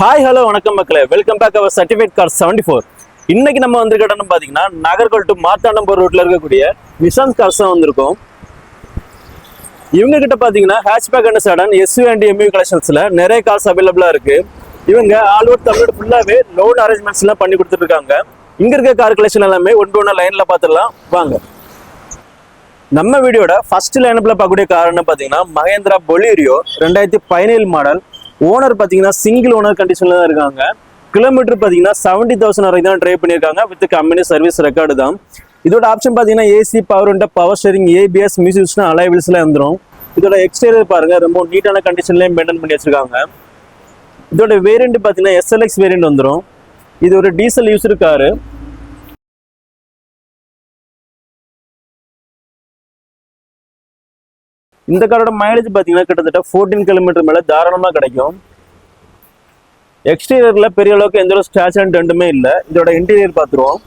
Hi hello வணக்கம் மக்களே. Welcome back our certificate car seventy four இன்னைக்கு நம்ம வந்திருக்க பார்த்தீங்கன்னா நாகர்கோவில் டு மாத்தாண்டம்பூர் ரோட்டில் இருக்கக்கூடிய நிஷாந்த் கார்ஸ் தான் வந்திருக்கோம். இவங்க கிட்ட பார்த்தீங்கன்னா hatchback and sedan SUV and MUV கலெக்ஷன்ஸில் நிறைய கார்ஸ் அவைலபிளாக இருக்கு. இவங்க ஆல் ஓவர் தமிழ்நாடு ஃபுல்லாகவே லோன் அரேஞ்ச்மெண்ட்ஸ் எல்லாம் பண்ணி கொடுத்துருக்காங்க இங்கே இருக்க கார் கலெக்ஷன் எல்லாமே ஒன்று ஒன்று லைனில் பார்த்துடலாம் வாங்க. நம்ம வீடியோட ஃபர்ஸ்ட் லைனப்பில் பார்க்கக்கூடிய காரணம் பார்த்தீங்கன்னா மகேந்திரா பொலிரியோ ரெண்டாயிரத்தி பதினேழு மாடல் ஓனர் பார்த்தீங்கன்னா சிங்கிள் ஓனர் கண்டிஷனில் தான் இருக்காங்க. கிலோமீட்டர் பார்த்தீங்கன்னா செவன்டி தௌசண்ட் வரைக்கும் தான் ட்ரை பண்ணியிருக்காங்க. வித் கம்பெனி சர்வீஸ் ரெக்கார்டு தான். இதோட ஆப்ஷன் பார்த்தீங்கன்னா AC power window power steering ABS மியூசிக்ஸ்னா அலைவல்ஸ்ல வந்துடும் இதோட எக்ஸ்டீரியர் பாருங்க. ரொம்ப நீட்டான கண்டிஷன்லேயே மெயின்டைன் பண்ணி வச்சிருக்காங்க. இதோட வேரியண்ட் பார்த்தீங்கன்னா எஸ்எல்எக்ஸ் வேரியண்ட் வந்துடும் இது ஒரு டீசல் யூஸ் காரு இந்த காரோட மைலேஜ் பார்த்தீங்கன்னா கிட்டத்தட்ட ஃபோர்டீன் கிலோமீட்டர் மேலே தாராளமாக கிடைக்கும். எக்ஸ்டீரியரில் பெரிய அளவுக்கு எந்த ஒரு ஸ்க்ராட்ச் அண்ட் ரெண்டுமே இல்லை. இதோட இன்டீரியர் பார்த்துருவோம்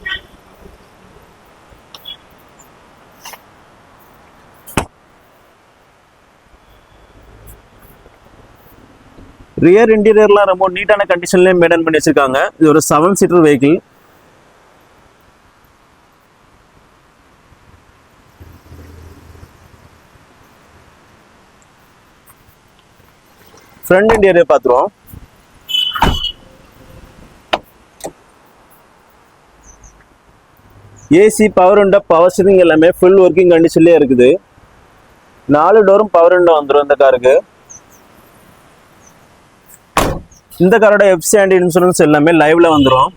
ரியர் இன்டீரியர்லாம் ரொம்ப நீட்டான கண்டிஷன்லேயே மெயின்டைன் பண்ணி வச்சிருக்காங்க. இது ஒரு seven seater vehicle front interior பார்த்துருவோம் AC power window power steering எல்லாமே ஃபுல் ஒர்க்கிங் கண்டிஷன்லேயே இருக்குது. நாலு டோரும் பவர் விண்டோ வந்துடும் இந்த காருக்கு இந்த காரோட எஃப்சி அண்ட் இன்சூரன்ஸ் எல்லாமே லைவ்ல வந்துடும்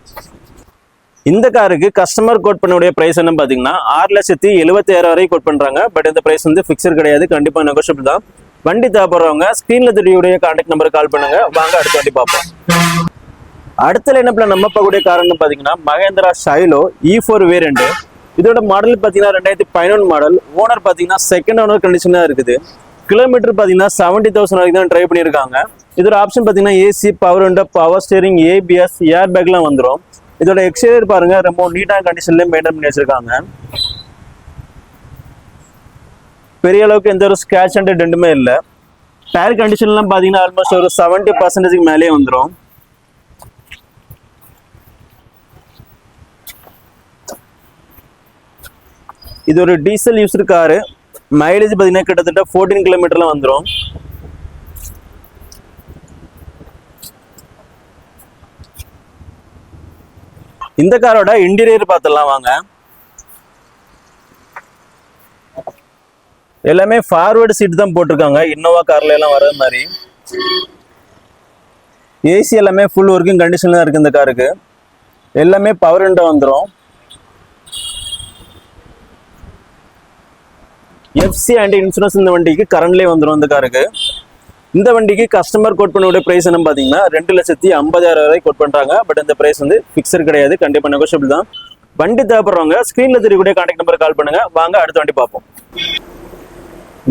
இந்த காருக்கு கஸ்டமர் கோட் பண்ணக்கூடிய பிரைஸ் என்ன பார்த்தீங்கன்னா ஆறு லட்சத்தி எழுபத்தி ஆறாயிரம் வரைக்கும் கோட் பண்ணுறாங்க பட் இந்த ப்ரைஸ் வந்து ஃபிக்ஸர் கிடையாது. கண்டிப்பாக நெகோஷியபிள் தான். வண்டி தேவைப்படுறவங்க ஸ்க்ரீனில் தெரியக்கூடிய கான்டாக்ட் நம்பருக்கு கால் பண்ணுங்க. வாங்க அடுத்த வண்டி பார்ப்போம். அடுத்த லைனப்ல நம்ம பார்க்கக்கூடிய காரணம் பார்த்தீங்கன்னா Mahindra Xylo E four variant இதோட மாடல் பார்த்தீங்கன்னா ரெண்டாயிரத்தி பதினொன்று மாடல் ஓனர் பார்த்தீங்கன்னா செகண்ட் ஓனர் கண்டிஷனாக இருக்குது. கிலோமீட்டர் பார்த்தீங்கன்னா செவன்டி தௌசண்ட் வரைக்கும் தான் ட்ரை பண்ணியிருக்காங்க. இதோட ஆப்ஷன் பார்த்தீங்கன்னா AC power window power steering ABS air பேக்லாம் வந்துடும் இதோட எக்ஸ்டீரியர் பாருங்க ரொம்ப நீட்டான கண்டிஷன்லேயே மெயின்டைன் பண்ணி வச்சிருக்காங்க. பெரிய அளவுக்கு எந்த ஒரு ஸ்கேட்ச் அண்ட் ரெண்டுமே இல்லை. டயர் கண்டிஷன்லாம் பார்த்தீங்கன்னா ஆல்மோஸ்ட் ஒரு செவன்ட்டி பர்சன்டேஜுக்கு மேலேயே வந்துடும் இது ஒரு டீசல் யூஸ்டு காரு மைலேஜ் பார்த்தீங்கன்னா கிட்டத்தட்ட ஃபோர்டீன் கிலோமீட்டர்லாம் வந்துடும் இந்த காரோட இன்டீரியர் பார்த்துடலாம் வாங்க. எல்லாமே ஃபார்வர்டு சீட் தான் போட்டிருக்காங்க. இன்னோவா கார்ல எல்லாம் வர்றது மாதிரி. ஏசி எல்லாமே ஃபுல் ஒர்க்கிங் கண்டிஷனில் தான் இருக்கு இந்த காருக்கு எல்லாமே பவர் விண்டோ வந்துடும் எஃப்சி அண்ட் இன்சூரன்ஸ் இந்த வண்டிக்கு கரண்ட்லேயே வந்துடும் இந்த காருக்கு இந்த வண்டிக்கு கஸ்டமர் கோட் பண்ணக்கூடிய ப்ரைஸ் என்ன பார்த்தீங்கன்னா ரெண்டு லட்சத்தி ஐம்பதாயிரம் வரை கோட் பண்ணுறாங்க பட் இந்த ப்ரைஸ் வந்து ஃபிக்ஸர் கிடையாது. கண்டிப்பாக நெகோஷியபிள் தான். வண்டி தேவைப்படுறவங்க ஸ்க்ரீனில் தெரியக்கூடிய கான்டாக்ட் நம்பர் கால் பண்ணுங்க. வாங்க அடுத்த வண்டி பார்ப்போம்.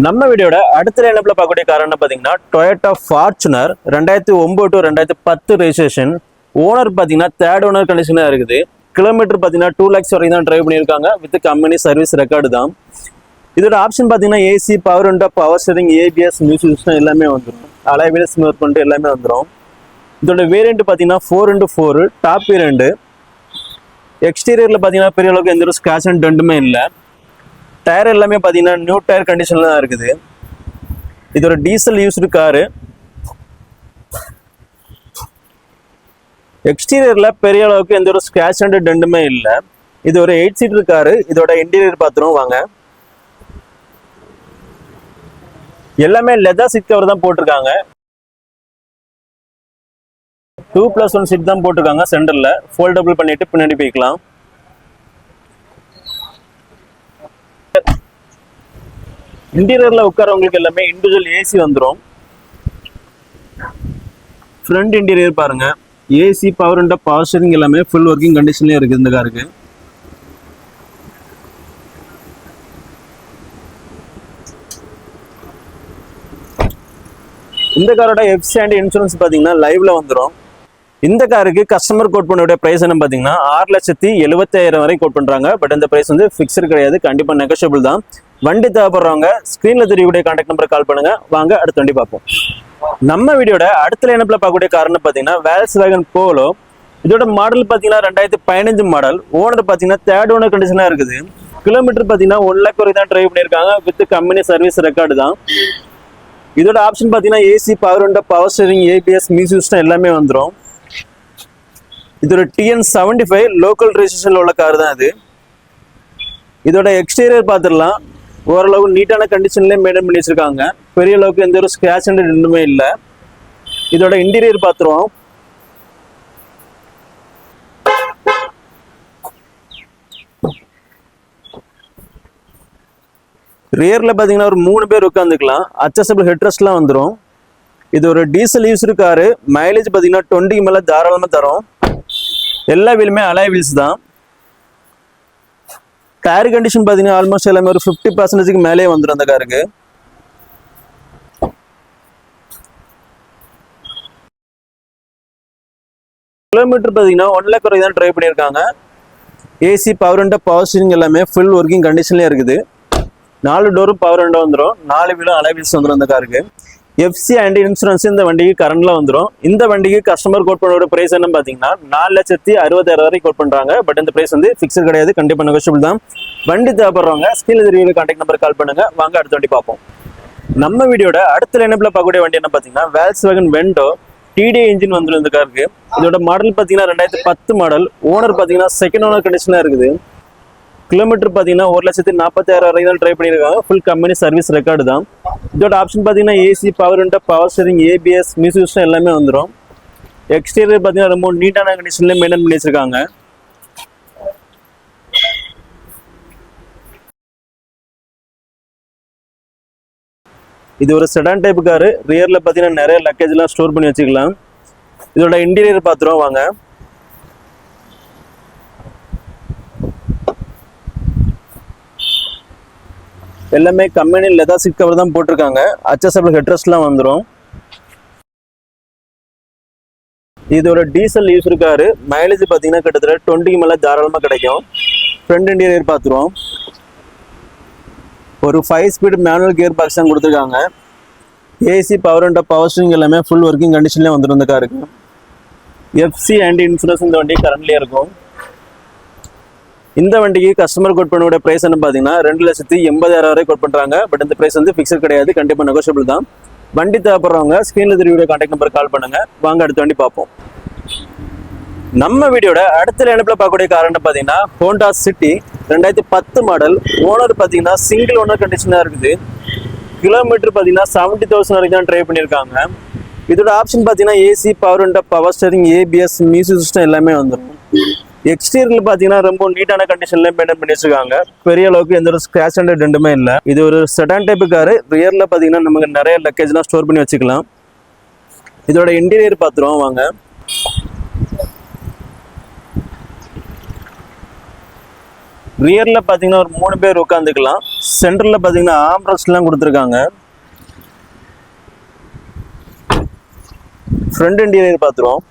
நம்ம வீடியோட அடுத்த லைனப்ல பார்க்கக்கூடிய காரணம் பார்த்தீங்கன்னா டொயட்டா ஃபார்ச்சுனர் ரெண்டாயிரத்தி ஒம்பது டு ரெண்டாயிரத்தி பத்து ரெஜிஸ்ட்ரேஷன் ஓனர் பார்த்தீங்கன்னா தேர்ட் ஓனர் கண்டிஷனாக இருக்குது. கிலோமீட்டர் பார்த்தீங்கன்னா டூ லேக்ஸ் வரைக்கும் தான் ட்ரைவ் பண்ணியிருக்காங்க. வித் கம்பெனி சர்வீஸ் ரெக்கார்டு தான். இதோட ஆப்ஷன் பார்த்தீங்கன்னா AC power window power steering ABS music system எல்லாமே வந்துடும் அலைவீல் ஸ்மூத் பண்ணிட்டு எல்லாமே வந்துடும் இதோட வேரியண்ட் பார்த்தீங்கன்னா four into four top variant எக்ஸ்டீரியரில் பார்த்தீங்கன்னா பெரிய அளவுக்கு எந்த ஒரு ஸ்க்ராச் அண்ட் டென்ட்டுமே இல்லை. டயர் எல்லாமே பார்த்தீங்கன்னா நியூ டயர் கண்டிஷனில் தான் இருக்குது. இது ஒரு டீசல் யூஸ்டு காரு எக்ஸ்டீரியரில் பெரிய அளவுக்கு எந்த ஒரு ஸ்க்ராச் அண்ட் டெண்டுமே இல்லை. இது ஒரு எயிட் சீட்டர் காரு இதோட இன்டீரியர் பார்த்துருவோம் வாங்க. எல்லாமே லெதர் சீட் கவர் தான் போட்டிருக்காங்க. டூ ப்ளஸ் ஒன் சீட் தான் போட்டிருக்காங்க சென்டரில் ஃபோல்டபுள் பண்ணிட்டு பின்னாடி போய்க்கலாம். இன்டீரியர்ல உட்காரவங்களுக்கு எல்லாமே இண்டிவிஜுவல் ஏசி வந்துடும் ஃப்ரண்ட் இன்டீரியர் பாருங்க. ஏசி பவர் அண்ட் பவர் எல்லாமே ஃபுல் ஒர்க்கிங் கண்டிஷன்லயே இருக்கு இந்த காருக்கு. இந்த காரோட எஃப்சி அண்ட் இன்சூரன்ஸ் பார்த்தீங்கன்னா லைவ்ல வந்துடும் இந்த காருக்கு கஸ்டமர் கோட் பண்ணக்கூடிய ப்ரைஸ் என்ன பார்த்தீங்கன்னா ஆறு லட்சத்தி எழுபத்தாயிரம் வரை கோட் பண்ணுறாங்க பட் இந்த ப்ரைஸ் வந்து ஃபிக்ஸட் கிடையாது. கண்டிப்பாக நெகஷபிள் தான். வண்டி தேவைப்படுறவங்க ஸ்க்ரீனில் தெரியக்கூடிய காண்டாக்ட் நம்பரை கால் பண்ணுங்க. வாங்க அடுத்த வண்டி பார்ப்போம். நம்ம வீடியோட அடுத்த லைனப்பில் பார்க்கக்கூடிய காரணம் பார்த்தீங்கன்னா வேல்ஸ் வேகன் போலோ இதோட மாடல் பார்த்தீங்கன்னா ரெண்டாயிரத்தி பதினஞ்சு மாடல் ஓனர் பார்த்தீங்கன்னா தேர்ட் ஓனர் கண்டிஷனாக இருக்குது. கிலோமீட்டர் பார்த்தீங்கன்னா ஒன் லேக் வரைக்கும் தான் ட்ரைவ் பண்ணியிருக்காங்க. வித் கம்பெனி சர்வீஸ் ரெக்கார்டு தான். இதோட ஆப்ஷன் பார்த்தீங்கன்னா AC power and power steering ABS music எல்லாமே வந்துடும் இதோட டிஎன் செவன்டி ஃபைவ் லோக்கல் ரெஜிஸ்ட்ரேஷனில் உள்ள கார் தான் இது. இதோட எக்ஸ்டீரியர் பார்த்துடலாம். ஓரளவு நீட்டான கண்டிஷன்லேயே மெயின்டைன் பண்ணி வச்சிருக்காங்க. பெரிய அளவுக்கு எந்த ஒரு ஸ்க்ராட்ச் அண்ட் ரெண்டுமே இல்லை. இதோட இன்டீரியர் பார்த்துருவோம் ரியரில் பார்த்தீங்கன்னா ஒரு மூணு பேர் உட்காந்துக்கலாம் அட்ஜஸ்டபிள் ஹெட்ரஸ்ட்லாம் வந்துடும் இது ஒரு டீசல் யூஸ் காரு மைலேஜ் பார்த்தீங்கன்னா டுவெண்ட்டிக்கு மேலே தாராளமாக தரும். எல்லா வீலுமே அலாய் வீல்ஸ் தான். டயர் கண்டிஷன் பார்த்தீங்கன்னா ஆல்மோஸ்ட் எல்லாமே ஒரு ஃபிஃப்டி பர்சன்டேஜுக்கு மேலே வந்துடும் அந்த காருக்கு கிலோமீட்டர் பார்த்தீங்கன்னா ஒன் லேக் வரைக்கும் தான் ட்ரை பண்ணியிருக்காங்க. AC power and power steering எல்லாமே ஃபுல் ஒர்க்கிங் கண்டிஷன்லேயே இருக்குது. நாலு டோரும் பவர் அண்டா வந்துடும் நாலு வீலும் அலைவீல்ஸ் வந்துடும் அந்த காருக்கு எஃப்சி அண்ட் இன்சூரன்ஸ் இந்த வண்டிக்கு கரண்ட்ல வந்துடும் இந்த வண்டிக்கு கஸ்டமர் கோட் பண்ணோட பிரைஸ் என்ன பார்த்தீங்கன்னா நாலு லட்சத்தி அறுபதாயிரம் வரைக்கும் கோட் பண்ணுறாங்க பட் இந்த பிரைஸ் வந்து ஃபிக்ஸட் கிடையாது. கண்டிப்பாக நெகோஷியபிள் தான். வண்டி தேவைப்படுறவங்க ஸ்கில் தெரியுது கான்டாக்ட் நம்பர் கால் பண்ணுங்க. வாங்க அடுத்த வண்டி பார்ப்போம். நம்ம வீடியோட அடுத்த லைனப்ல பார்க்கக்கூடிய வண்டி என்ன பார்த்தீங்கன்னா Volkswagen Vento DD engine வந்துருந்த காருக்கு இதோட மாடல் பார்த்தீங்கன்னா ரெண்டாயிரத்தி பத்து மாடல் ஓனர் பார்த்தீங்கன்னா செகண்ட் ஓனர் கண்டிஷனாக இருக்குது. கிலோமீட்டர் பார்த்தீங்கன்னா ஒரு லட்சத்தி நாற்பத்தாயிரம் வரைக்கும் தான் ட்ரை பண்ணியிருக்காங்க. ஃபுல் கம்பெனி சர்வீஸ் ரெக்கார்டு தான். இதோட ஆப்ஷன் பார்த்தீங்கன்னா AC power window power steering ABS music system எல்லாமே வந்துடும் எக்ஸ்டீரியர் பார்த்தீங்கன்னா ரொம்ப நீட்டான கண்டிஷன்ல மெயின்டைன் பண்ணி வச்சிருக்காங்க. இது ஒரு செடான் டைப் காரு ரியரில் பார்த்தீங்கன்னா நிறைய லக்கேஜ்லாம் ஸ்டோர் பண்ணி வச்சுக்கலாம். இதோட இன்டீரியர் பார்த்துருவோம் வாங்க. எல்லாமே கம்பெனி லெதா சீட் கவர் தான் போட்டிருக்காங்க. அச்சசபிள் ஹெட்ரஸ்லாம் வந்துடும் இதோட டீசல் யூஸ் இருக்காரு. மைலேஜ் பார்த்தீங்கன்னா கிட்டத்தட்ட டுவெண்ட்டிக்கு மேலே தாராளமாக கிடைக்கும். ஃப்ரண்ட் இன்டீரியர் பார்த்துருவோம். ஒரு five speed manual gear box தான் கொடுத்துருக்காங்க. AC power and power steering எல்லாமே ஃபுல் ஒர்க்கிங் கண்டிஷன்லேயே வந்துடும் இந்த காருக்கு எஃப்சி அண்ட் இன்சூரன்ஸ் இந்த வண்டி கரண்ட்லேயே இருக்கும். இந்த வண்டிக்கு கஸ்டமர் கோட் பண்ணோட பிரைஸ் என்ன பார்த்தீங்கன்னா ரெண்டு லட்சத்தி எண்பதாயிரம் வரை கோட் பண்ணுறாங்க பட் இந்த பிரைஸ் வந்து ஃபிக்ஸட் கிடையாது. கண்டிப்பாக நெகோஷியபிள் தான். வண்டி தேவைப்படுறவங்க ஸ்க்ரீனில் தெரிய காண்டாக்ட் நம்பர் கால் பண்ணுங்க. வாங்க அடுத்த வண்டி பார்ப்போம். நம்ம வீடியோட அடுத்த லைனப்பில் பார்க்கக்கூடிய காரணம் பார்த்தீங்கன்னா ஹோண்டா சிட்டி ரெண்டாயிரத்தி பத்து மாடல் ஓனர் பார்த்தீங்கன்னா சிங்கிள் ஓனர் கண்டிஷனாக இருக்குது. கிலோமீட்டர் பார்த்தீங்கன்னா செவன்ட்டி தௌசண்ட் வரைக்கும் தான் ட்ரை பண்ணியிருக்காங்க. இதோட ஆப்ஷன் பார்த்தீங்கன்னா AC power and power steering ABS music system எல்லாமே வந்துடும் எக்ஸ்டீரியர் பார்த்தீங்கன்னா ரொம்ப நீட்டான கண்டிஷன்ல மெயின்டைன் பண்ணி வச்சிருக்காங்க பெரிய அளவுக்கு எந்த ஒரு ஸ்கிராச் அண்ட் ரெண்டுமே இல்லை. இது ஒரு செடான் டைப்பு காரு ரியர்ல பார்த்தீங்கன்னா நமக்கு நிறைய லக்கேஜ்லாம் ஸ்டோர் பண்ணி வச்சுக்கலாம். இதோட இன்டீரியர் பார்த்துருவோம் வாங்க. ரியர்ல பார்த்தீங்கன்னா ஒரு மூணு பேர் உட்காந்துக்கலாம் சென்டர்ல பார்த்தீங்கன்னா ஆம்ரஸ்ட்லாம் கொடுத்துருக்காங்க. ஃப்ரண்ட் இன்டீரியர் பார்த்துருவோம்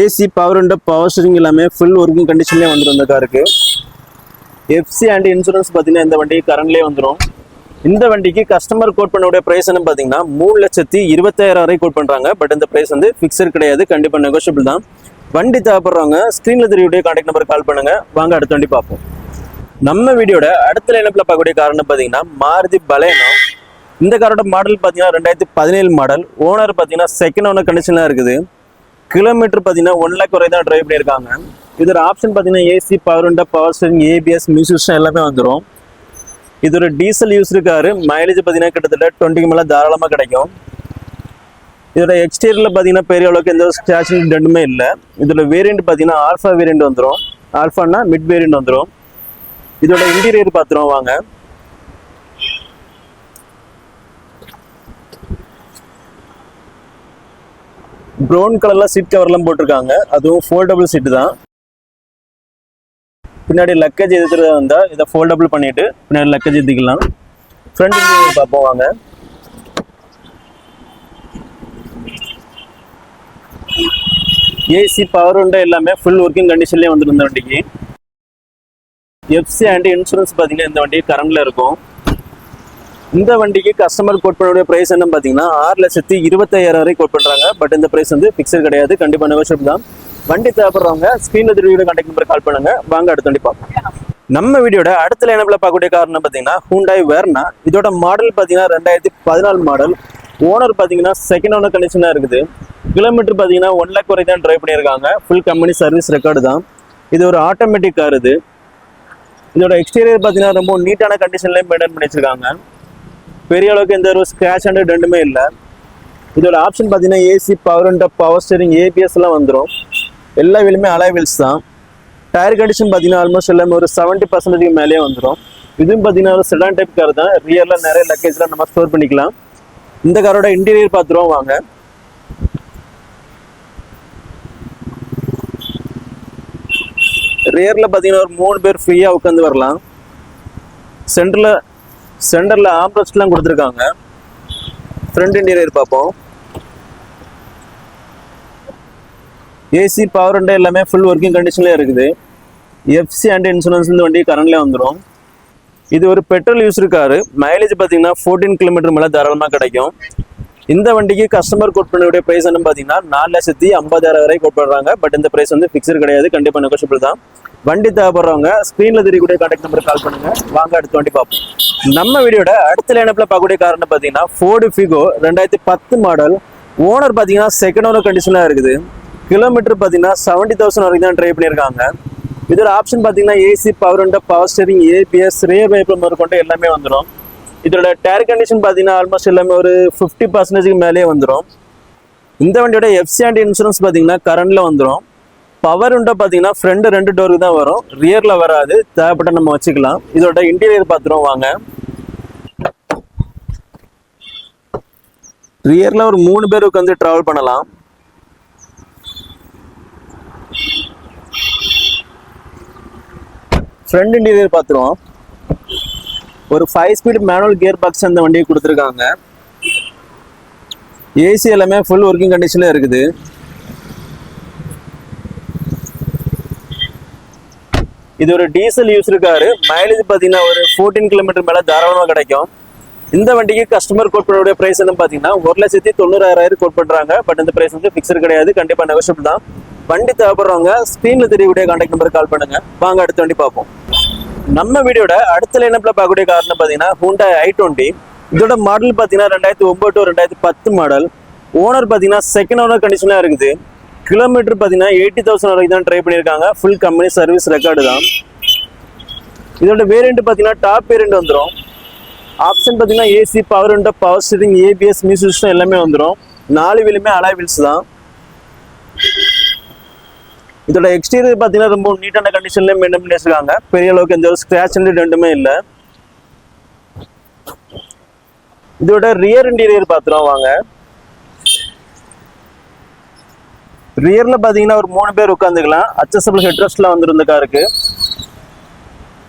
AC power and power steering எல்லாமே ஃபுல் ஒர்க்கிங் கண்டிஷன்லேயே வந்துடும் இந்த காருக்கு எஃப்சி அண்ட் இன்சூரன்ஸ் பார்த்தீங்கன்னா இந்த வண்டிக்கு கரண்ட்லேயே வந்துடும் இந்த வண்டிக்கு கஸ்டமர் கோட் பண்ணக்கூடிய ப்ரைஸ் என்ன பார்த்தீங்கன்னா மூணு லட்சத்தி இருபத்தாயிரம் வரை கோட் பண்ணுறாங்க பட் இந்த ப்ரைஸ் வந்து ஃபிக்ஸர் கிடையாது கண்டிப்பாக நெகோஷியபிள் தான். வண்டி தேவைப்படுறவங்க ஸ்க்ரீனில் தெரியக்கூடிய கான்டாக்ட் நம்பர் கால் பண்ணுங்க. வாங்க அடுத்த வண்டி பார்ப்போம். நம்ம வீடியோட அடுத்த லைனப்பில் பார்க்கக்கூடிய காரணம் பார்த்தீங்கன்னா மாருதி பலேனோ. இந்த காரோட மாடல் பார்த்தீங்கன்னா ரெண்டாயிரத்தி பதினேழு மாடல் ஓனர் பார்த்தீங்கன்னா செகண்ட் ஓனர் கண்டிஷனாக இருக்குது. கிலோமீட்டர் பார்த்தீங்கன்னா ஒன் லேக் வரை தான் ட்ரைவ் பண்ணியிருக்காங்க. இதோட ஆப்ஷன் பார்த்தீங்கன்னா AC power window power steering ABS musician எல்லாமே வந்துடும் இதோட டீசல் யூஸ் இருக்காரு மைலேஜ் பார்த்தீங்கன்னா கிட்டத்தட்ட டுவெண்ட்டிக்கு மேலே தாராளமாக கிடைக்கும். இதோட எக்ஸ்டீரியரில் பார்த்தீங்கன்னா பெரிய அளவுக்கு எந்த ஒரு ஸ்க்ராச்சிங் ரெண்டுமே இல்லை. இதோட வேரியண்ட் பார்த்தீங்கன்னா ஆல்ஃபா வேரியண்ட் வந்துடும் ஆல்ஃபான்னா மிட் வேரியண்ட் வந்துடும் இதோட இன்டீரியர் பார்த்துருவோம் வாங்க. ப்ரௌன் கலர்ல சீட் கவர்லாம் போட்டிருக்காங்க. அதுவும் ஃபோல்டபுள் சீட்டு தான். பின்னாடி லக்கேஜ் எதுக்குறதா இருந்தால் இதை ஃபோல்டபுள் பண்ணிட்டு பின்னாடி லக்கேஜ் எதுக்கலாம். ஃப்ரண்ட் இன்டீரியர் பார்ப்போம் வாங்க. ஏசி பவர் உண்டா எல்லாமே ஃபுல் ஒர்க்கிங் கண்டிஷன்லேயே வந்துருந்த வண்டிக்கு. எஃப்சி அண்ட் இன்சூரன்ஸ் பார்த்தீங்கன்னா இந்த வண்டி கரண்டில் இருக்கும். இந்த வண்டிக்கு கஸ்டமர் கோட் பண்ணக்கூடிய பிரைஸ் என்ன பார்த்தீங்கன்னா ஆறு லட்சத்தி இருபத்தாயிரம் வரை கோட் பண்ணுறாங்க பட் இந்த பிரைஸ் வந்து ஃபிக்ஸட் கிடையாது. கண்டிப்பாக நெகோஷியபிள் தான். வண்டி தேவைப்படுறவங்க ஸ்க்ரீன்ல திருவிட கான்டாக்ட் நம்பர் கால் பண்ணுங்க. வாங்க அடுத்த வண்டி பார்ப்போம். நம்ம வீடியோட அடுத்த லைனப்ல பார்க்கக்கூடிய காரணம் பார்த்தீங்கன்னா ஹூண்டாய் வேர்னா இதோட மாடல் பார்த்தீங்கன்னா ரெண்டாயிரத்தி பதினாலு மாடல் ஓனர் பார்த்தீங்கன்னா செகண்ட் ஓனர் கண்டிஷனாக இருக்குது. கிலோமீட்டர் பார்த்தீங்கன்னா ஒன் லேக் வரை தான் ட்ரைவ் பண்ணியிருக்காங்க. ஃபுல் கம்பெனி சர்வீஸ் ரெக்கார்டு தான். இது ஒரு ஆட்டோமேட்டிக் கார் இது. இதோட எக்ஸ்டீரியர் பார்த்தீங்கன்னா ரொம்ப நீட்டான கண்டிஷன்லேயும் மெயின்டைன் பண்ணி வச்சிருக்காங்க. பெரிய அளவுக்கு எந்த ஒரு ஸ்க்ராச் அண்ட் ரெண்டுமே இல்லை. இதோட ஆப்ஷன் பார்த்தீங்கன்னா AC power and power steering ABS எல்லாம் வந்துடும் எல்லா வீலுமே அலாய் வீல்ஸ் தான். டயர் கண்டிஷன் பார்த்தீங்கன்னா ஆல்மோஸ்ட் எல்லாமே ஒரு செவன்ட்டி பர்சன்டேஜ் மேலேயே வந்துடும் இதுவும் பார்த்தீங்கன்னா ஒரு செடான் டைப் கார் தான். ரியரில் நிறைய லக்கேஜ்லாம் நம்ம ஸ்டோர் பண்ணிக்கலாம். இந்த காரோட இன்டீரியர் பார்த்துருவோம் வாங்க. ரியரில் பார்த்தீங்கன்னா ஒரு மூணு பேர் ஃப்ரீயாக உட்காந்து வரலாம். சென்டரில் சென்டரில் ஆம்ரஸ்ட்லாம் கொடுத்துருக்காங்க. ஃப்ரண்ட் இன்டீரியர் பார்ப்போம். ஏசி பவர் அண்டே எல்லாமே ஃபுல் ஒர்க்கிங் கண்டிஷன்லேயே இருக்குது. எஃப்சி அண்ட் இன்சூரன்ஸ் இந்த வண்டி கரண்ட்லேயே வந்துடும் இது ஒரு பெட்ரோல் யூஸ் காரு. மைலேஜ் பார்த்தீங்கன்னா ஃபோர்டீன் கிலோமீட்டர் மேலே தாராளமாக கிடைக்கும். இந்த வண்டிக்கு கஸ்டமர் கோட் பண்ணக்கூடிய ப்ரைஸ் என்ன பார்த்தீங்கன்னா நாலு லட்சத்தி ஐம்பதாயிரம் வரை கோட் பண்ணுறாங்க பட் இந்த ப்ரைஸ் வந்து ஃபிக்ஸட் கிடையாது. கண்டிப்பாக நெகோஷியபிள் தான். வண்டி தேவைப்படுறவங்க ஸ்க்ரீனில் தெரியக்கூடிய கான்டாக்ட் நம்பர் கால் பண்ணுங்க. வாங்க அடுத்த வண்டி பார்ப்போம். நம்ம வீடியோட அடுத்த லைனப்பில் பார்க்கக்கூடிய காரணம் பார்த்தீங்கன்னா ஃபோர்டு ஃபிகோ ரெண்டாயிரத்தி பத்து மாடல் ஓனர் பார்த்தீங்கன்னா செகண்ட் ஓனர் கண்டிஷனாக இருக்குது. கிலோமீட்டர் பார்த்தீங்கன்னா செவன்ட்டி தௌசண்ட் வரைக்கும் தான் ட்ரை பண்ணியிருக்காங்க. இதோட ஆப்ஷன் பார்த்தீங்கன்னா AC power and power steering ABS rear wiper முதற்கொண்டு எல்லாமே வந்துடும் இதோட டயர் கண்டிஷன் பார்த்தீங்கன்னா ஆல்மோஸ்ட் எல்லாமே ஒரு ஃபிஃப்டி பர்சன்டேஜ்க்கு மேலேயே வந்துடும் இந்த வண்டியோட எஃப்சி அண்ட் இன்சூரன்ஸ் பார்த்தீங்கன்னா கரண்ட்ல வந்துடும் பவர் உண்டை பார்த்தீங்கன்னா ஃப்ரண்ட் ரெண்டு டோருக்கு தான் வரும். ரியரில் வராது. தேவைப்பட்ட நம்ம வச்சுக்கலாம். இதோட இன்டீரியர் பார்த்துருவோம் வாங்க. ரியரில் ஒரு மூணு பேர் உட்காந்து ட்ராவல் பண்ணலாம். ஃப்ரண்ட் இன்டீரியர் பார்த்துருவோம். ஒரு five speed manual gear box அந்த வண்டியை கொடுத்துருக்காங்க. ஏசி எல்லாமே ஃபுல் ஒர்க்கிங் கண்டிஷனில் இருக்குது. இது ஒரு டீசல் யூஸ் இருக்காரு மைலேஜ் பார்த்தீங்கன்னா ஒரு ஃபோர்டீன் கிலோமீட்டர் மேலே தாராளமாக கிடைக்கும். இந்த வண்டிக்கு கஸ்டமர் கோட் பண்ணக்கூடிய ப்ரைஸ் என்ன பார்த்தீங்கன்னா ஒரு லட்சத்தி தொண்ணூறாயிரம் கோட் பண்ணுறாங்க பட் இந்த ப்ரைஸ் வந்து ஃபிக்ஸட் கிடையாது. கண்டிப்பாக நெகோஷியபிள் தான். வண்டி தேவைப்படுறவங்க ஸ்க்ரீனில் தெரியக்கூடிய கான்டாக்ட் நம்பர் கால் பண்ணுங்க. வாங்க அடுத்த வண்டி பார்ப்போம். நம்ம வீடியோட அடுத்த லைனப்பில் பார்க்கக்கூடிய காரணம் பார்த்தீங்கன்னா ஹூண்டா ஐ டுவெண்ட்டி இதோட மாடல் பார்த்தீங்கன்னா ரெண்டாயிரத்தி ஒம்பது டு ரெண்டாயிரத்தி பத்து மாடல் ஓனர் பார்த்தீங்கன்னா செகண்ட் ஓனர் கண்டிஷனாக இருக்குது. கிலோமீட்டர் பார்த்தீங்கன்னா எயிட்டி தௌசண்ட் வரைக்கும் தான் ட்ரை பண்ணியிருக்காங்க. ஃபுல் கம்பெனி சர்வீஸ் ரெக்கார்டு தான். இதோட வேரியண்ட் பார்த்தீங்கன்னா டாப் வேரியண்ட் வந்துடும் ஆப்ஷன் பார்த்தீங்கன்னா AC power window power steering ABS music system எல்லாமே வந்துடும் நாலு வீலுமே அலாய் வீல்ஸ் தான். இதோட எக்ஸ்டீரியர் பார்த்தீங்கன்னா ரொம்ப நீட்டான கண்டிஷன்லேயே மெயின்டைன் பண்ணி வச்சிருக்காங்க. பெரிய அளவுக்கு எந்த ஒரு ஸ்கிராச் ரெண்டுமே இல்லை. இதோட ரியர் இன்டீரியர் பார்த்துருவோம் வாங்க. ரியர்ல பாத்தீங்கன்னா ஒரு மூணு பேர் உட்காந்துக்கலாம் அச்சசபிள் ஹெட்ரஸ்ட்ல வந்துருந்த காருக்கு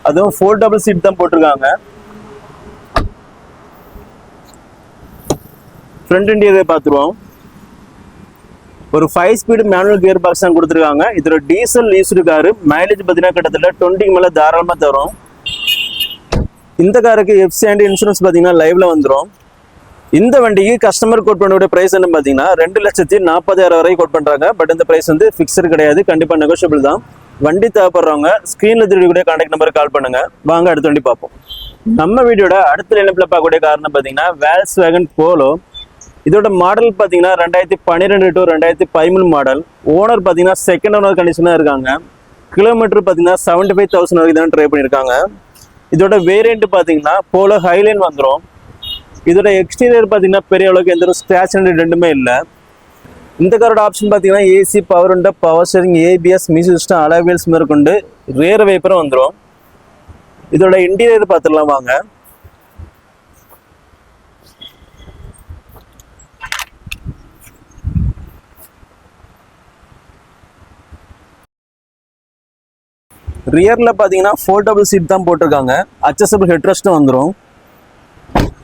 அதுவும் ஃபோர் டபுள் சீட் தான் போட்டிருக்காங்க. ஃப்ரண்ட் இண்டியாவே பார்த்துருவோம். ஒரு five speed manual gear box தான் கொடுத்துருக்காங்க. இதோட டீசல் யூஸ்டு காரு மைலேஜ் பார்த்தீங்கன்னா கிட்டத்தட்ட டுவெண்ட்டிக்கு மேலே தாராளமாக தரும். இந்த காருக்கு எஃப்சி அண்ட் இன்சூரன்ஸ் பார்த்தீங்கன்னா லைவ்ல வந்துடும் இந்த வண்டிக்கு கஸ்டமர் கோட் பண்ணக்கூடிய பிரைஸ் என்ன பார்த்தீங்கன்னா ரெண்டு லட்சத்தி நாற்பதாயிரம் வரை கோட் பண்ணுறாங்க பட் இந்த பிரைஸ் வந்து ஃபிக்ஸர் கிடையாது. கண்டிப்பாக நெகோஷியபிள் தான். வண்டி தேவைப்படுறவங்க ஸ்க்ரீனில் திருடிக்கூடிய கான்டாக்ட் நம்பர் கால் பண்ணுங்க. வாங்க அடுத்த வண்டி பார்ப்போம். நம்ம வீடியோட அடுத்த இணைப்பில் பார்க்கக்கூடிய காரணம் பார்த்தீங்கன்னா வேல்ஸ் வேகன் போலோ இதோட மாடல் பார்த்தீங்கன்னா ரெண்டாயிரத்தி பன்னிரெண்டு டு ரெண்டாயிரத்தி பதிமூணு மாடல் ஓனர் பார்த்தீங்கன்னா செகண்ட் ஓனர் கண்டிஷனாக இருக்காங்க. கிலோமீட்டர் பார்த்தீங்கன்னா செவன்ட்டி ஃபைவ் தௌசண்ட் வரைக்கும் தான் ட்ரை பண்ணியிருக்காங்க. இதோட வேரியண்ட் பார்த்தீங்கன்னா போலோ ஹைலைன் வந்துடும் இதோட எக்ஸ்டீரியர் பார்த்தீங்கன்னா பெரிய அளவுக்கு எந்த ஒரு ஸ்க்ராச் ரெண்டுமே இல்லை. இந்த காரோட ஆப்ஷன் பார்த்தீங்கன்னா AC power and power steering ABS music system alloy wheels மேற்கொண்டு ரேர் வைப்பரும் வந்துடும் இதோட இன்டீரியர் பார்த்துடலாம் வாங்க. ரியரில் பார்த்தீங்கன்னா ஃபோர் டபுள் சீட் தான் போட்டிருக்காங்க. அச்சசபிள் ஹெட்ரெஸ்ட்டும் வந்துடும்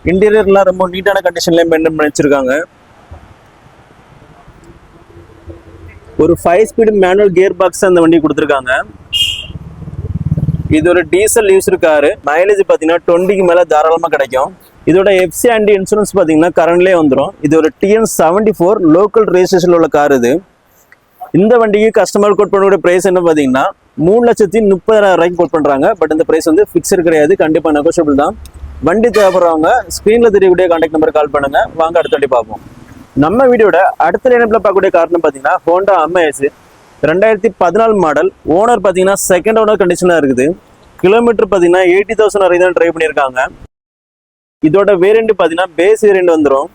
இன்டீரியர்லாம் ரொம்ப நீட்டான கண்டிஷன்லேயே மெயின்டைன் பண்ணி ஒரு five speed manual gear box அந்த வண்டி கொடுத்துருக்காங்க. இது ஒரு டீசல் யூஸ் காரு மைலேஜ் பார்த்தீங்கன்னா டுவெண்ட்டிக்கு மேலே தாராளமாக கிடைக்கும். இதோட எஃப்சி அண்ட் இன்சூரன்ஸ் பார்த்தீங்கன்னா கரண்ட்லேயே வந்துடும் இது ஒரு டிஎன் செவன்டி ஃபோர் லோக்கல் ரெஜிஸ்ட்ரேஷனில் உள்ள கார் இது. இந்த வண்டிக்கு கஸ்டமர் கோட் பண்ணக்கூடிய பிரைஸ் என்ன பார்த்தீங்கன்னா மூணு லட்சத்தி முப்பதாயிரம் ரூபாய்க்கு கோட் பண்ணுறாங்க பட் இந்த ப்ரைஸ் வந்து ஃபிக்ஸர் கிடையாது. கண்டிப்பாக நெகோஷியபிள் தான். வண்டி தேவைப்படுறவங்க ஸ்க்ரீனில் தெரியக்கூடிய கான்டாக்ட் நம்பர் கால் பண்ணுங்க. வாங்க அடுத்த வண்டி பார்ப்போம். நம்ம வீடியோட அடுத்த இணைப்பில் பார்க்கக்கூடிய காரணம் பார்த்தீங்கன்னா ஹோண்டா அம்ஏஎஸ் ரெண்டாயிரத்தி பதினாலு மாடல் ஓனர் பார்த்தீங்கன்னா செகண்ட் ஓனர் கண்டிஷனாக இருக்குது. கிலோமீட்டர் பார்த்தீங்கன்னா எயிட்டி தௌசண்ட் வரைக்கும் தான் ட்ரை பண்ணியிருக்காங்க. இதோட வேரியண்ட் பார்த்தீங்கன்னா பேஸ் வேரியண்ட் வந்துடும்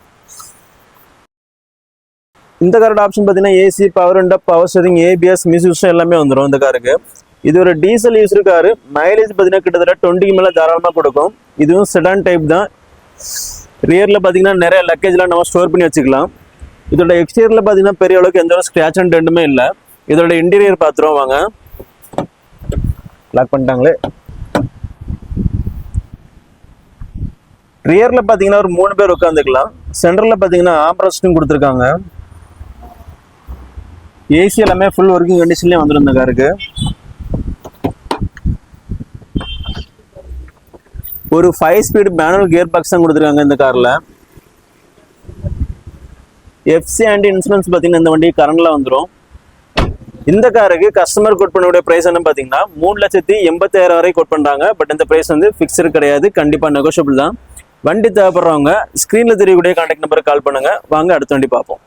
இந்த காரோட ஆப்ஷன் பார்த்தீங்கன்னா AC power and power steering ABS music எல்லாமே வந்துடும் இந்த காருக்கு இது ஒரு டீசல் யூஸ்டு காரு. மைலேஜ் பார்த்தீங்கன்னா கிட்டத்தட்ட டுவெண்ட்டிக்கு மேலே தாராளமாக கொடுக்கும். இதுவும் செடான் டைப் தான். ரியரில் பார்த்தீங்கன்னா நிறைய லக்கேஜ்லாம் நம்ம ஸ்டோர் பண்ணி வச்சுக்கலாம். இதோட எக்ஸ்டீரியரில் பார்த்தீங்கன்னா பெரிய அளவுக்கு எந்த ஒரு ஸ்க்ராச் அண்ட் ரெண்டுமே இல்லை. இதோட இன்டீரியர் பார்த்துருவோம் வாங்க. லாக் பண்ணிட்டாங்களே. ரியரில் பார்த்தீங்கன்னா ஒரு மூணு பேர் உட்காந்துக்கலாம் சென்டரில் பார்த்தீங்கன்னா ஆம்ரஸ்டும் கொடுத்துருக்காங்க. ஏசி எல்லாமே ஃபுல் ஒர்க்கிங் கண்டிஷன்லேயே வந்துடும் இந்த காருக்கு. ஒரு five speed manual gear box தான் கொடுத்துருக்காங்க இந்த காரில் எஃப்சி அண்ட் இன்சூரன்ஸ் பார்த்தீங்கன்னா இந்த வண்டி கரண்டில் வந்துடும் இந்த காருக்கு கஸ்டமர் கோட் பண்ணக்கூடிய ப்ரைஸ் என்ன பார்த்தீங்கன்னா மூணு லட்சத்தி எண்பத்தாயிரம் வரை கோட் பண்ணுறாங்க பட் இந்த ப்ரைஸ் வந்து ஃபிக்ஸ்டு கிடையாது. கண்டிப்பாக நெகோஷியபிள் தான். வண்டி தேவைப்படுறவங்க ஸ்க்ரீனில் தெரியக்கூடிய கான்டாக்ட் நம்பருக்கு கால் பண்ணுங்க. வாங்க அடுத்த வண்டி பார்ப்போம்.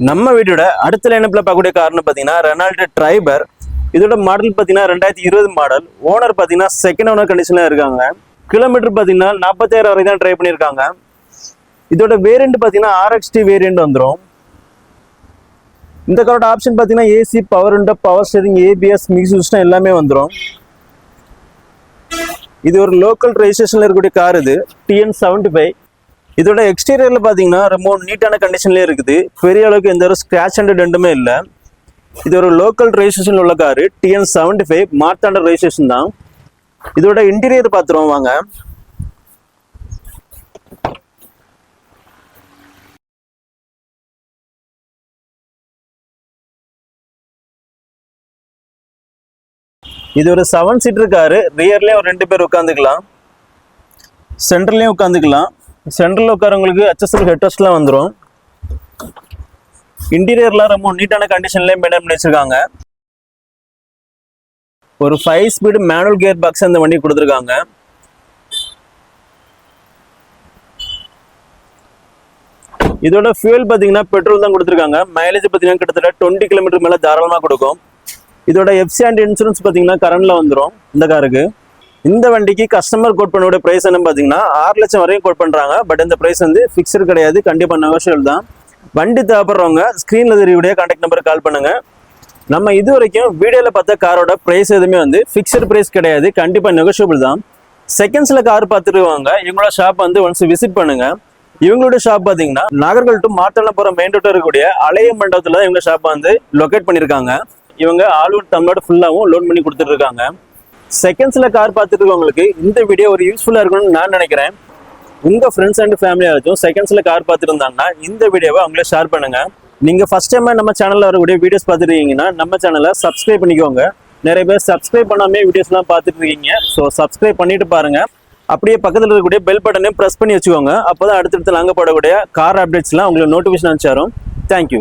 நம்ம வீட்டோட அடுத்த லைனப்பில் பார்க்கக்கூடிய கார்னு பார்த்தீங்கன்னா ரெனால்டு ட்ரைபர் இதோட மாடல் பார்த்தீங்கன்னா ரெண்டாயிரத்தி இருபது மாடல் ஓனர் பார்த்தீங்கன்னா செகண்ட் ஓனர் கண்டிஷனில் இருக்காங்க. கிலோமீட்டர் பார்த்தீங்கன்னா நாற்பத்தாயிரம் வரை தான் ட்ரை பண்ணியிருக்காங்க. இதோட வேரியண்ட் பார்த்தீங்கன்னா ஆர்எக்ஸ்டி வேரியண்ட் வந்துடும் இந்த காரோட ஆப்ஷன் பார்த்தீங்கன்னா AC power and power steering ABS mix system எல்லாமே வந்துடும் இது ஒரு லோக்கல் ரெஜிஸ்ட்ரேஷனில் இருக்கக்கூடிய கார் இது டிஎன் செவன்டி ஃபைவ் இதோட எக்ஸ்டீரியரில் பார்த்தீங்கன்னா ரொம்ப நீட்டான கண்டிஷன்லேயே இருக்குது. பெரிய அளவுக்கு எந்த ஒரு ஸ்க்ராச் அண்ட் டெண்டுமே இல்லை. இது ஒரு லோக்கல் ரெஜிஸ்ட்ரேஷன் உள்ள car TN seventy five Marthanda registration தான். இதோட இன்டீரியர் பார்த்துருவோம் வாங்க. இது ஒரு செவன் சீட்டர் காரு ரியர்லேயும் ஒரு ரெண்டு பேர் உட்காந்துக்கலாம் சென்டர்லேயும் உட்காந்துக்கலாம் சென்டரில் உட்காரவங்களுக்கு ஹெச்எஸ்எல் ஹெட்ரஸ்ட்லாம் வந்துடும் இன்டீரியர்லாம் ரொம்ப நீட்டான கண்டிஷன்லேயே மெயின்டைன் பண்ணி வச்சிருக்காங்க. ஒரு five speed manual gear box அந்த வண்டி கொடுத்துருக்காங்க. இதோட ஃபியூல் பார்த்தீங்கன்னா பெட்ரோல் தான் கொடுத்துருக்காங்க. மைலேஜ் பார்த்தீங்கன்னா கிட்டத்தட்ட டுவெண்ட்டி கிலோமீட்டர் மேலே தாராளமாக கொடுக்கும். இதோட எஃப்சி அண்ட் இன்சூரன்ஸ் பார்த்தீங்கன்னா கரண்டில் வந்துடும் இந்த காருக்கு இந்த வண்டிக்கு கஸ்டமர் கோட் பண்ணோட ப்ரைஸ் என்ன பார்த்தீங்கன்னா ஆறு லட்சம் வரையும் கோட் பண்ணுறாங்க பட் இந்த ப்ரைஸ் வந்து ஃபிக்ஸ்டு கிடையாது. கண்டிப்பாக நெகோஷியல் தான். வண்டி தேவைப்படுறவங்க ஸ்க்ரீனில் தெரியவுடைய கான்டாக்ட் நம்பருக்கு கால் பண்ணுங்க. நம்ம இது வரைக்கும் வீடியோவில் பார்த்த காரோட ப்ரைஸ் எதுவுமே வந்து ஃபிக்ஸட் ப்ரைஸ் கிடையாது. கண்டிப்பாக நெகோஷியபிள் தான். செகண்ட்ஸில் கார் பார்த்துருவாங்க. இவங்களோட ஷாப் வந்து ஒன்ஸ் விசிட் பண்ணுங்க. இவங்களோட ஷாப் பார்த்தீங்கன்னா நாகர்கள் டு மாத்தளப்புறம் மெயின் ரோட்டில் இருக்கக்கூடிய அலைய மண்டபத்தில் தான் இவங்க ஷாப் வந்து லொக்கேட் பண்ணியிருக்காங்க இவங்க ஆல் ஓவர் தமிழ்நாடு ஃபுல்லாகவும் லோன் பண்ணி கொடுத்துட்ருக்காங்க. செகண்ட்ஸில் கார் பார்த்துட்டு இருக்கவங்களுக்கு இந்த வீடியோ ஒரு யூஸ்ஃபுல்லாக இருக்கணும்னு நான் நினைக்கிறேன். உங்கள் ஃப்ரெண்ட்ஸ் அண்ட் ஃபேமிலியாச்சும் செகண்ட்ஸில் கார் பார்த்துருந்தாங்கன்னா இந்த வீடியோவை அவங்களே ஷேர் பண்ணுங்க. நீங்கள் ஃபஸ்ட் டைம் நம்ம சேனலில் வரக்கூடிய வீடியோஸ் பார்த்துருக்கீங்கன்னா நம்ம சேனலை சப்ஸ்கிரைப் பண்ணிக்கோங்க. நிறைய பேர் சப்ஸ்கிரைப் பண்ணாமே வீடியோஸ்லாம் பார்த்துட்டு இருக்கீங்க ஸோ சப்ஸ்கிரைப் பண்ணிட்டு பாருங்க. அப்படியே பக்கத்தில் இருக்கக்கூடிய பெல் பட்டனையும் ப்ரெஸ் பண்ணி வச்சுக்கோங்க. அப்போ தான் அடுத்தடுத்து நாங்கள் போடக்கூடிய கார் அப்டேட்ஸ்லாம் உங்களுக்கு நோட்டிஃபிகேஷன் அனுப்பிச்சாரும் தேங்க்யூ